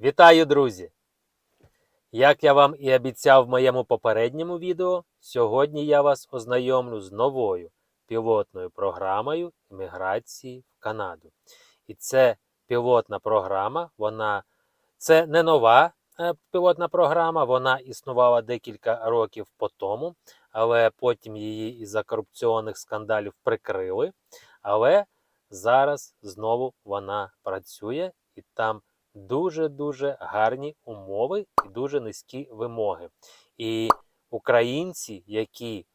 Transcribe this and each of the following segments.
Вітаю, друзі! Як я вам і обіцяв в моєму попередньому відео, сьогодні я вас ознайомлю з новою пілотною програмою імміграції в Канаду. І це пілотна програма, вона це не нова е, пілотна програма, вона існувала декілька років по тому, але потім її із-за корупційних скандалів прикрили. Але зараз знову вона працює і там дуже-дуже гарні умови і дуже низькі вимоги. І українці, які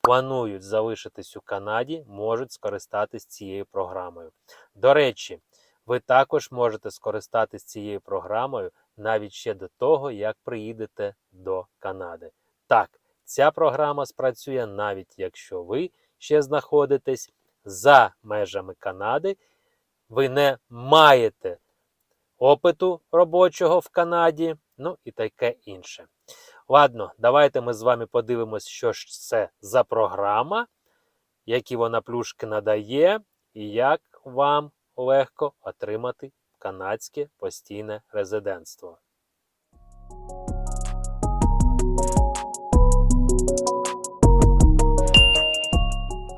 планують залишитись у Канаді, можуть скористатись цією програмою. До речі, ви також можете скористатись цією програмою навіть ще до того, як приїдете до Канади. Так, ця програма спрацює навіть якщо ви ще знаходитесь за межами Канади, ви не маєте опиту робочого в Канаді, ну і таке інше. Ладно, давайте ми з вами подивимось, що ж це за програма, які вона плюшки надає, і як вам легко отримати канадське постійне резидентство.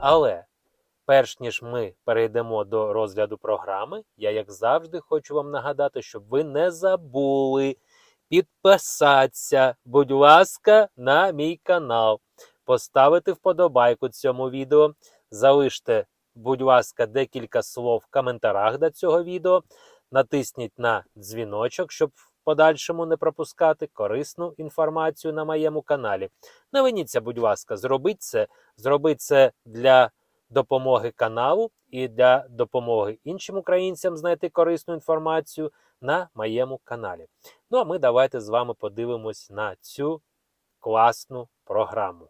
Але перш ніж ми перейдемо до розгляду програми, я, як завжди, хочу вам нагадати, щоб ви не забули підписатися, будь ласка, на мій канал, поставити вподобайку цьому відео, залиште, будь ласка, декілька слов в коментарях до цього відео, натисніть на дзвіночок, щоб в подальшому не пропускати корисну інформацію на моєму каналі. Навиніться, будь ласка, зробіть це, зробіть це для допомоги каналу і для допомоги іншим українцям знайти корисну інформацію на моєму каналі. Ну а ми давайте з вами подивимось на цю класну програму.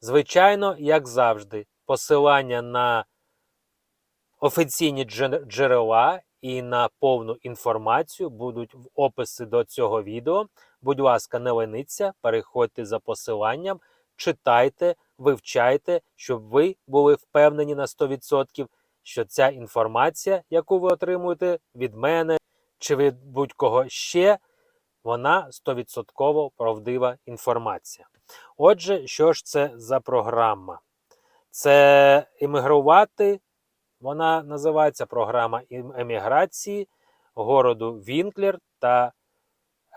Звичайно, як завжди, посилання на офіційні джерела і на повну інформацію будуть в описі до цього відео. Будь ласка, не леніться, переходьте за посиланням, читайте, вивчайте, щоб ви були впевнені на 100%, що ця інформація, яку ви отримуєте від мене чи від будь-кого ще, вона 100% правдива інформація. Отже, що ж це за програма? Це іммігрувати, вона називається програма еміграції городу Вінклер та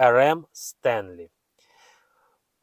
РМ Стенлі.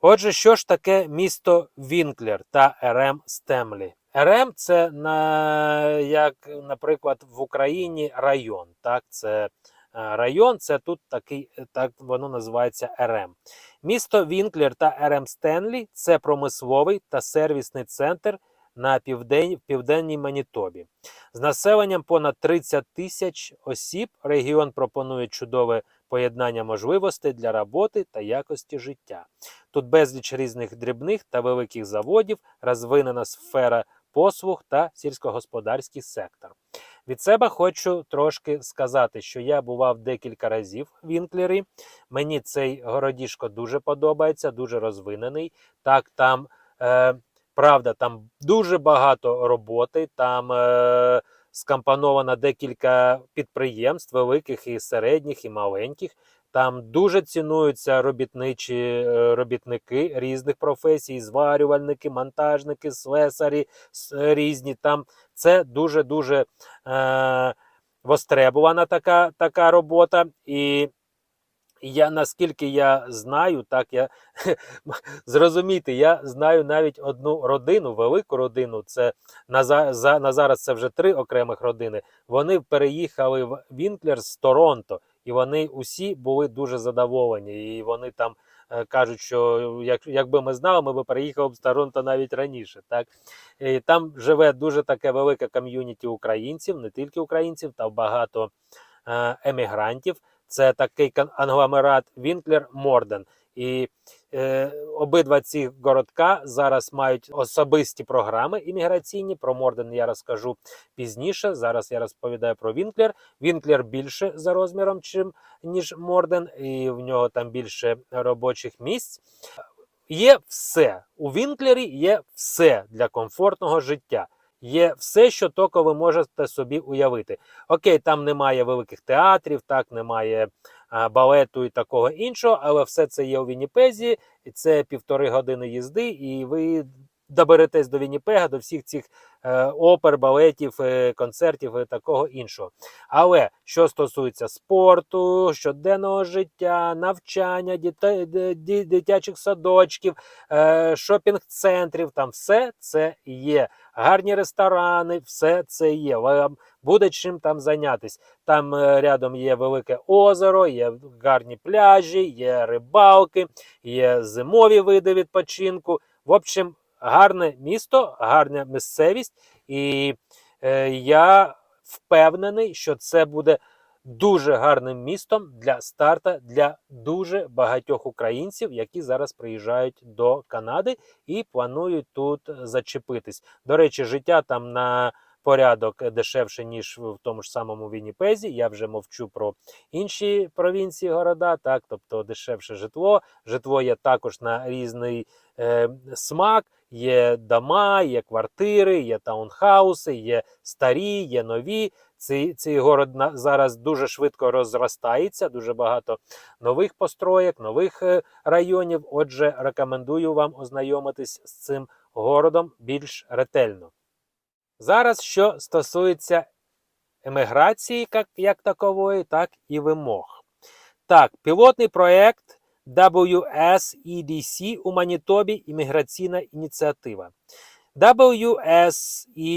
Отже, що ж таке місто Вінклер та РМ Стемлі? РМ це на, як, наприклад, в Україні район. Так, це е, район, це тут такий, е, так воно називається РМ. Місто Вінклер та РМ Стенлі це промисловий та сервісний центр на південь, південній Манітобі. З населенням понад 30 тисяч осіб регіон пропонує чудове поєднання можливостей для роботи та якості життя. Тут безліч різних дрібних та великих заводів, розвинена сфера послуг та сільськогосподарський сектор. Від себе хочу трошки сказати, що я бував декілька разів в Вінклері. Мені цей городішко дуже подобається, дуже розвинений. Так, там е, правда, там дуже багато роботи, там е, скомпоновано декілька підприємств, великих і середніх, і маленьких. Там дуже цінуються робітничі е, робітники різних професій, зварювальники, монтажники, слесарі різні. Там це дуже дуже е, востребувана така, така робота. І я наскільки я знаю, так я зрозумійте, я знаю навіть одну родину, велику родину. Це на, за, на зараз це вже три окремих родини. Вони переїхали в Вінклер з Торонто, і вони усі були дуже задоволені. І вони там е, кажуть, що як, якби ми знали, ми б переїхали з Торонто навіть раніше. Так і там живе дуже таке велике ком'юніті українців, не тільки українців, та багато е, емігрантів. Це такий кон- англомерат Вінклер Морден. І е, обидва ці городка зараз мають особисті програми імміграційні. Про Морден я розкажу пізніше. Зараз я розповідаю про Вінклер. Вінклер більше за розміром, чим ніж Морден, і в нього там більше робочих місць. Є все у Вінклері, є все для комфортного життя. Є все, що тільки ви можете собі уявити. Окей, там немає великих театрів, так, немає а, балету і такого іншого, але все це є у Вінніпезі, і це півтори години їзди, і ви доберетесь до Вінніпега, до всіх цих е, опер, балетів, е, концертів і такого іншого. Але що стосується спорту, щоденного життя, навчання, ди- дитячих садочків, е, шопінг-центрів, там все це є. Гарні ресторани, все це є. Вам буде чим там зайнятися. Там е, рядом є велике озеро, є гарні пляжі, є рибалки, є зимові види відпочинку. В общем, гарне місто, гарна місцевість, і е, я впевнений, що це буде дуже гарним містом для старта для дуже багатьох українців, які зараз приїжджають до Канади і планують тут зачепитись. До речі, життя там на порядок дешевше, ніж в тому ж самому Вінніпезі. Я вже мовчу про інші провінції города, так, тобто дешевше житло. Житло є також на різний е, смак. Є дома, є квартири, є таунхауси, є старі, є нові. Цей, цей город зараз дуже швидко розростається, дуже багато нових построєк, нових е, районів. Отже, рекомендую вам ознайомитись з цим городом більш ретельно. Зараз, що стосується еміграції, як, як такової, так і вимог. Так, пілотний проєкт WSEDC у Манітобі імміграційна ініціатива. WSEDC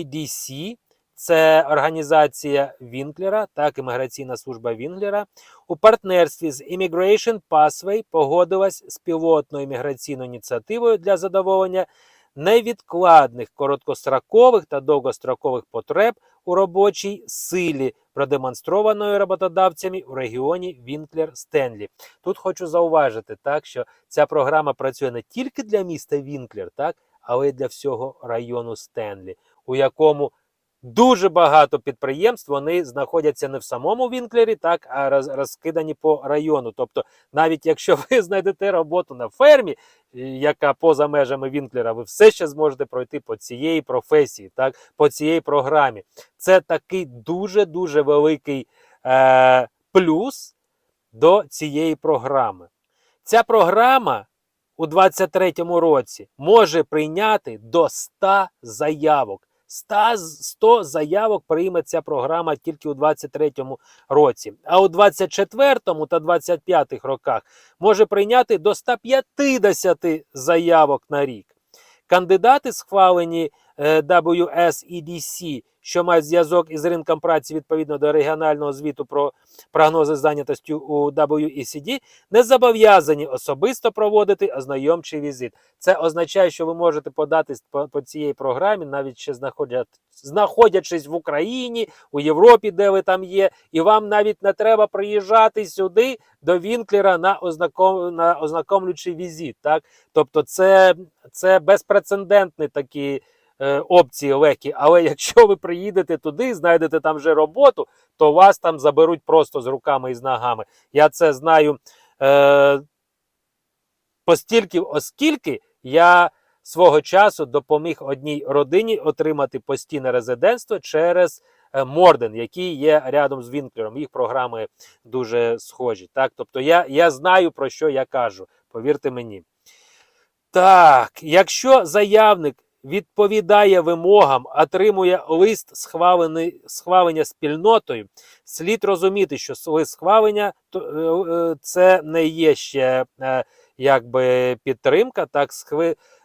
це організація Вінклера, так, імміграційна служба Вінклера. У партнерстві з Immigration Pathway погодилась з пілотною імміграційною ініціативою для задоволення невідкладних короткострокових та довгострокових потреб у робочій силі, продемонстрованої роботодавцями у регіоні Вінклер Стенлі. Тут хочу зауважити, так що ця програма працює не тільки для міста Вінклер, так, але й для всього району Стенлі, у якому Дуже багато підприємств вони знаходяться не в самому Вінклері, так а роз, розкидані по району. Тобто, навіть якщо ви знайдете роботу на фермі, е, яка поза межами Вінклера, ви все ще зможете пройти по цієї професії, так по цієї програмі. Це такий дуже дуже великий е, плюс до цієї програми. Ця програма у 2023 році може прийняти до 100 заявок. 100, 100 заявок прийме ця програма тільки у 2023 році. А у 2024 та 2025 роках може прийняти до 150 заявок на рік. Кандидати, схвалені WSEDC, що мають зв'язок із ринком праці відповідно до регіонального звіту про прогнози зайнятості у WECD, не зобов'язані особисто проводити ознайомчий візит. Це означає, що ви можете податись по, по цієї програмі, навіть ще знаходячись в Україні, у Європі, де ви там є, і вам навіть не треба приїжджати сюди до Вінклера на ознаком, на ознакомлюючий візит. Так? Тобто, це, це безпрецедентні такі. Е, Опції легкі, але якщо ви приїдете туди, знайдете там вже роботу, то вас там заберуть просто з руками і з ногами. Я це знаю е, постільки, оскільки я свого часу допоміг одній родині отримати постійне резидентство через е, Морден, який є рядом з Вінклером. Їх програми дуже схожі. Так? Тобто я, я знаю, про що я кажу, повірте мені. Так, якщо заявник відповідає вимогам, отримує лист схвалення спільнотою, слід розуміти, що лист схвалення е, е, це не є ще е, якби підтримка. Так,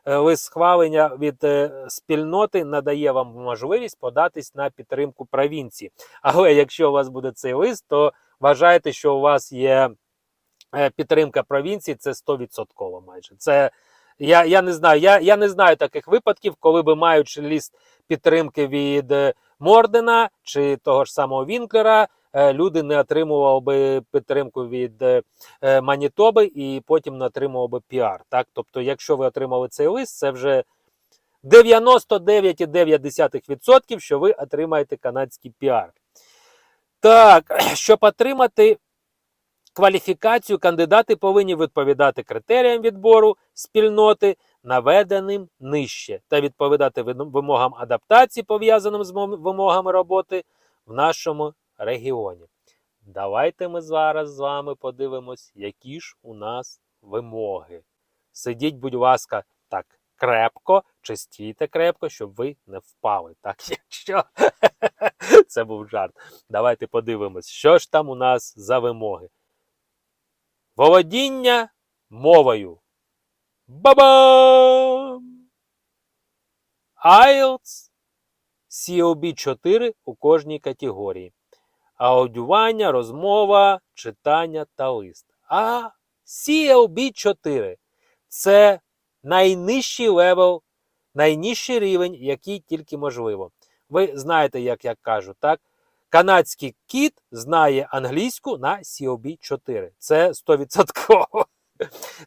лист схвалення від спільноти надає вам можливість податись на підтримку провінції. Але якщо у вас буде цей лист, то вважайте, що у вас є підтримка провінції, це 100% майже. Це я, я не знаю. Я, я не знаю таких випадків, коли би маючи ліст підтримки від е, Мордена чи того ж самого Вінклера, е, люди не отримували би підтримку від е, Манітоби і потім не отримували би піар. Так? Тобто, якщо ви отримали цей лист, це вже 99,9%, що ви отримаєте канадський піар. Так, щоб отримати кваліфікацію, кандидати повинні відповідати критеріям відбору спільноти, наведеним нижче, та відповідати вимогам адаптації, пов'язаним з вимогами роботи в нашому регіоні. Давайте ми зараз з вами подивимось, які ж у нас вимоги. Сидіть, будь ласка, так крепко, чи стійте крепко, щоб ви не впали. Так, якщо це був жарт. Давайте подивимось, що ж там у нас за вимоги. Володіння мовою. Ба-бам! IELTS COB 4 у кожній категорії. Аудіювання, розмова, читання та лист. А CLB 4 це найнижчий левел, найнижчий рівень, який тільки можливо. Ви знаєте, як я кажу, так? Канадський кіт знає англійську на COB 4. Це 100%.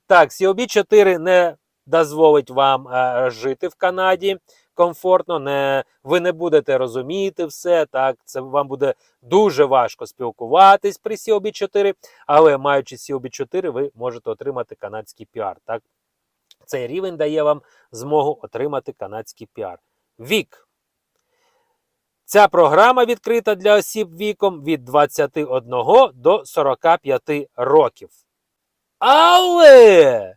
Так, COB 4 не дозволить вам е, жити в Канаді комфортно, не, ви не будете розуміти все. Так, це вам буде дуже важко спілкуватись при COB 4, але маючи COB 4, ви можете отримати канадський піар. Так? Цей рівень дає вам змогу отримати канадський піар. Вік. Ця програма відкрита для осіб віком від 21 до 45 років. Але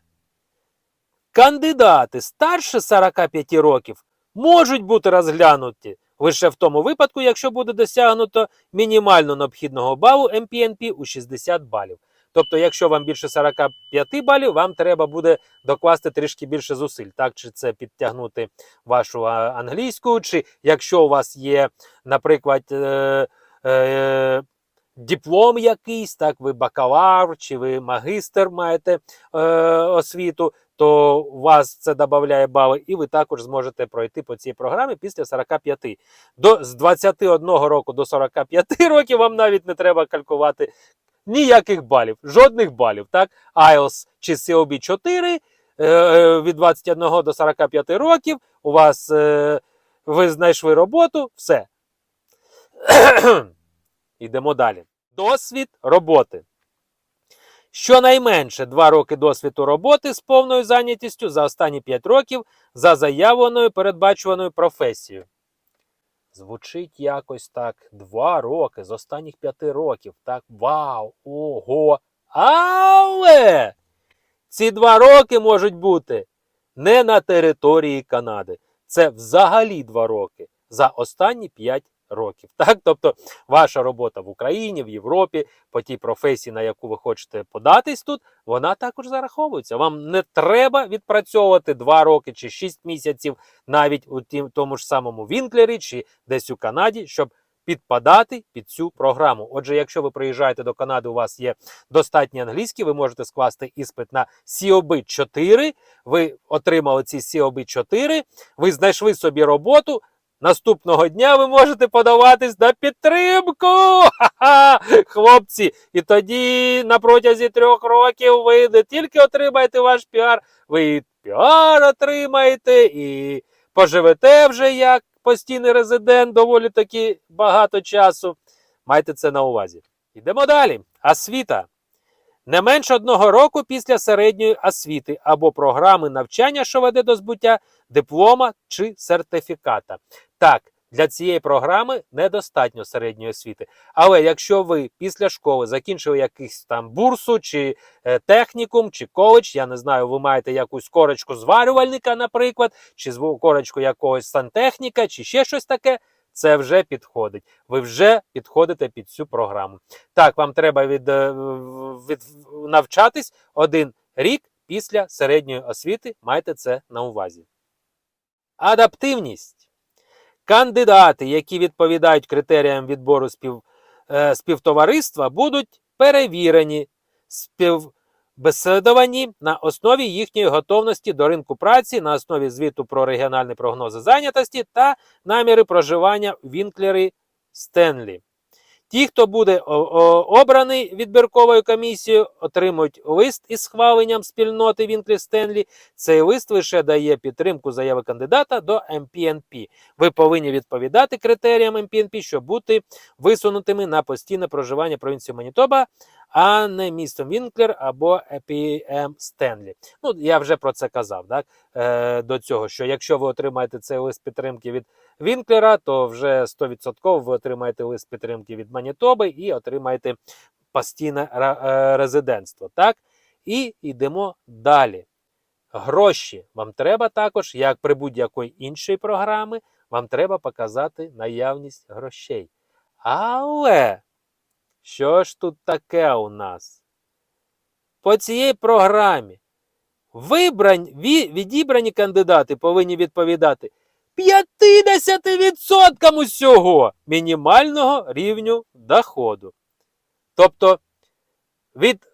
кандидати старше 45 років можуть бути розглянуті лише в тому випадку, якщо буде досягнуто мінімально необхідного балу MPNP у 60 балів. Тобто, якщо вам більше 45 балів, вам треба буде докласти трішки більше зусиль. Так, чи це підтягнути вашу англійську, чи якщо у вас є, наприклад, е, е, диплом якийсь, так, ви бакалавр, чи ви магистр маєте е, освіту, то у вас це додає бали, і ви також зможете пройти по цій програмі після 45. До, з 21 року до 45 років вам навіть не треба калькувати ніяких балів, жодних балів. Так? IELTS чи COB 4 е, від 21 до 45 років, у вас е, ви знайшли роботу, все. Йдемо далі. Досвід роботи. Щонайменше 2 роки досвіду роботи з повною зайнятістю за останні 5 років за заявленою передбачуваною професією. Звучить якось так. 2 роки з останніх п'яти років. Так, вау, ого. Але ці два роки можуть бути не на території Канади. Це взагалі два роки за останні 5 років. Так, тобто ваша робота в Україні, в Європі, по тій професії, на яку ви хочете податись тут, вона також зараховується. Вам не треба відпрацьовувати 2 роки чи 6 місяців навіть у тім, тому ж самому Вінклері чи десь у Канаді, щоб підпадати під цю програму. Отже, якщо ви приїжджаєте до Канади, у вас є достатній англійський, ви можете скласти іспит на COB 4, ви отримали ці COB 4, ви знайшли собі роботу. Наступного дня ви можете подаватись на підтримку. Ха-ха! Хлопці, і тоді на протязі трьох років ви не тільки отримаєте ваш піар, ви і піар отримаєте, і поживете вже як постійний резидент доволі таки багато часу. Майте це на увазі. Йдемо далі. Освіта. Не менше одного року після середньої освіти або програми навчання, що веде до збуття диплома чи сертифіката. Так, для цієї програми недостатньо середньої освіти. Але якщо ви після школи закінчили якийсь там бурсу, чи е, технікум, чи коледж, я не знаю, ви маєте якусь корочку зварювальника, наприклад, чи корочку якогось сантехніка, чи ще щось таке. Це вже підходить. Ви вже підходите під цю програму. Так, вам треба від, е, від навчатись один рік після середньої освіти. Майте це на увазі. Адаптивність. Кандидати, які відповідають критеріям відбору спів, е, співтовариства, будуть перевірені, співбеседовані на основі їхньої готовності до ринку праці, на основі звіту про регіональні прогнози зайнятості та наміри проживання в Вінклері Стенлі. Ті, хто буде обраний відбірковою комісією, отримують лист із схваленням спільноти Вінклі Стенлі. Цей лист лише дає підтримку заяви кандидата до МПНП. Ви повинні відповідати критеріям МПНП, щоб бути висунутими на постійне проживання провінції Манітоба а не містом Вінклер або EPM Стенлі. Ну, я вже про це казав, так? Е, до цього, що якщо ви отримаєте цей лист підтримки від Вінклера, то вже 100% ви отримаєте лист підтримки від Манітоби і отримаєте постійне е, резидентство. Так? І йдемо далі. Гроші вам треба також, як при будь-якої іншої програми, вам треба показати наявність грошей. Але що ж тут таке у нас? По цій програмі вибрань, відібрані кандидати повинні відповідати 50% усього мінімального рівню доходу. Тобто від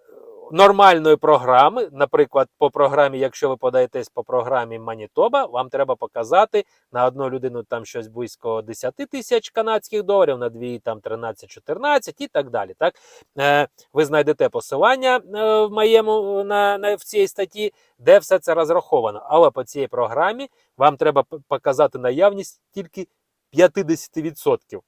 нормальної програми, наприклад, по програмі, якщо ви подаєтесь по програмі Манітоба, вам треба показати на одну людину там щось близько 10 тисяч канадських доларів, на дві там 13-14 і так далі. Так? Е, ви знайдете посилання е, в моєму на, на в цій статті, де все це розраховано. Але по цій програмі вам треба показати наявність тільки 50%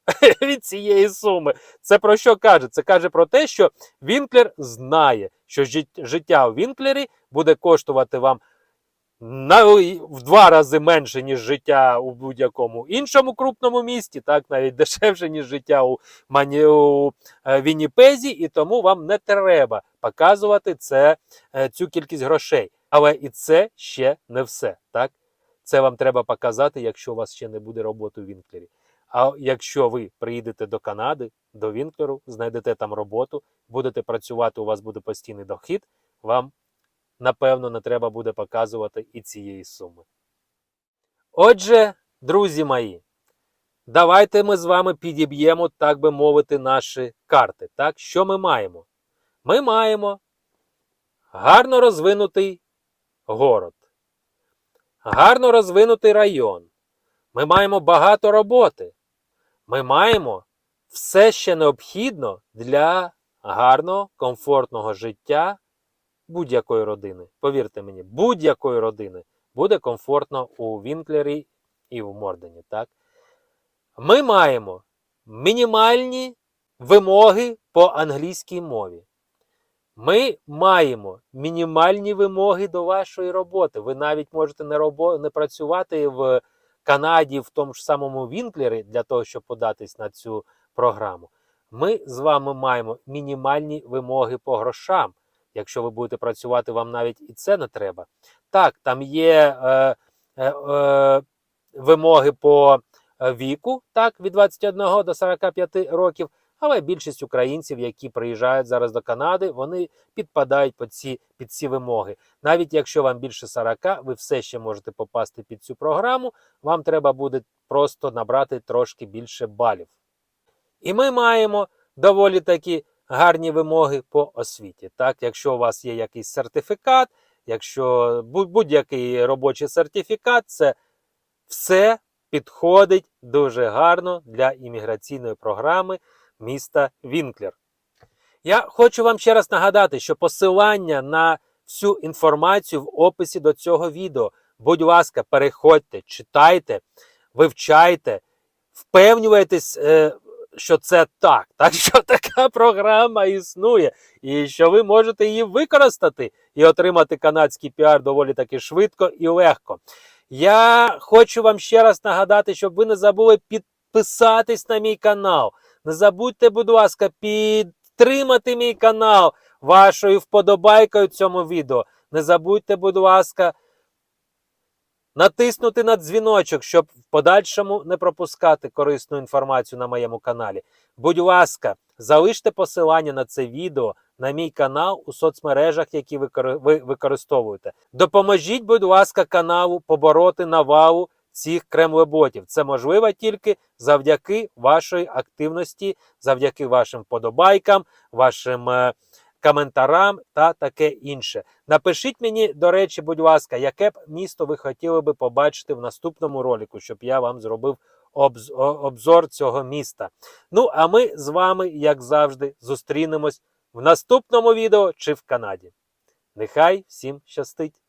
від цієї суми. Це про що каже? Це каже про те, що Вінклер знає, що життя у Вінклері буде коштувати вам на, в два рази менше, ніж життя у будь-якому іншому крупному місті, так навіть дешевше, ніж життя у, Мані, у е, Вінніпезі, і тому вам не треба показувати це, е, цю кількість грошей. Але і це ще не все. так? Це вам треба показати, якщо у вас ще не буде роботи у Вінклері. А якщо ви приїдете до Канади, до Вінклеру, знайдете там роботу, будете працювати, у вас буде постійний дохід, вам напевно не треба буде показувати і цієї суми. Отже, друзі мої, давайте ми з вами підіб'ємо, так би мовити, наші карти. Так? Що ми маємо? Ми маємо гарно розвинутий город, гарно розвинутий район. Ми маємо багато роботи. Ми маємо все ще необхідно для гарного, комфортного життя будь-якої родини. Повірте мені, будь-якої родини буде комфортно у Вінклері і в Мордені. Так? Ми маємо мінімальні вимоги по англійській мові. Ми маємо мінімальні вимоги до вашої роботи. Ви навіть можете не, робо... не працювати в Канаді, в тому ж самому Вінклері, для того, щоб податись на цю програму. Ми з вами маємо мінімальні вимоги по грошам. Якщо ви будете працювати, вам навіть і це не треба. Так, там є е, е, е, вимоги по е, віку, так, від 21 до 45 років. Але більшість українців, які приїжджають зараз до Канади, вони підпадають під ці, під ці вимоги. Навіть якщо вам більше 40, ви все ще можете попасти під цю програму. Вам треба буде просто набрати трошки більше балів. І ми маємо доволі такі гарні вимоги по освіті. Так, якщо у вас є якийсь сертифікат, якщо будь- будь-який робочий сертифікат, це все підходить дуже гарно для імміграційної програми міста Вінклер. Я хочу вам ще раз нагадати, що посилання на всю інформацію в описі до цього відео. Будь ласка, переходьте, читайте, вивчайте, впевнюйтесь, е, що це так, так, що така програма існує, і що ви можете її використати і отримати канадський піар доволі таки швидко і легко. Я хочу вам ще раз нагадати, щоб ви не забули підписатись на мій канал. Не забудьте, будь ласка, підтримати мій канал вашою вподобайкою цьому відео. Не забудьте, будь ласка, натиснути на дзвіночок, щоб в подальшому не пропускати корисну інформацію на моєму каналі. Будь ласка, залиште посилання на це відео на мій канал у соцмережах, які ви використовуєте. Допоможіть, будь ласка, каналу побороти навалу цих кремлеботів. Це можливо тільки завдяки вашої активності, завдяки вашим вподобайкам, вашим е, коментарам та таке інше. Напишіть мені, до речі, будь ласка, яке б місто ви хотіли би побачити в наступному ролику, щоб я вам зробив обз- обзор цього міста. Ну, а ми з вами, як завжди, зустрінемось в наступному відео чи в Канаді. Нехай всім щастить!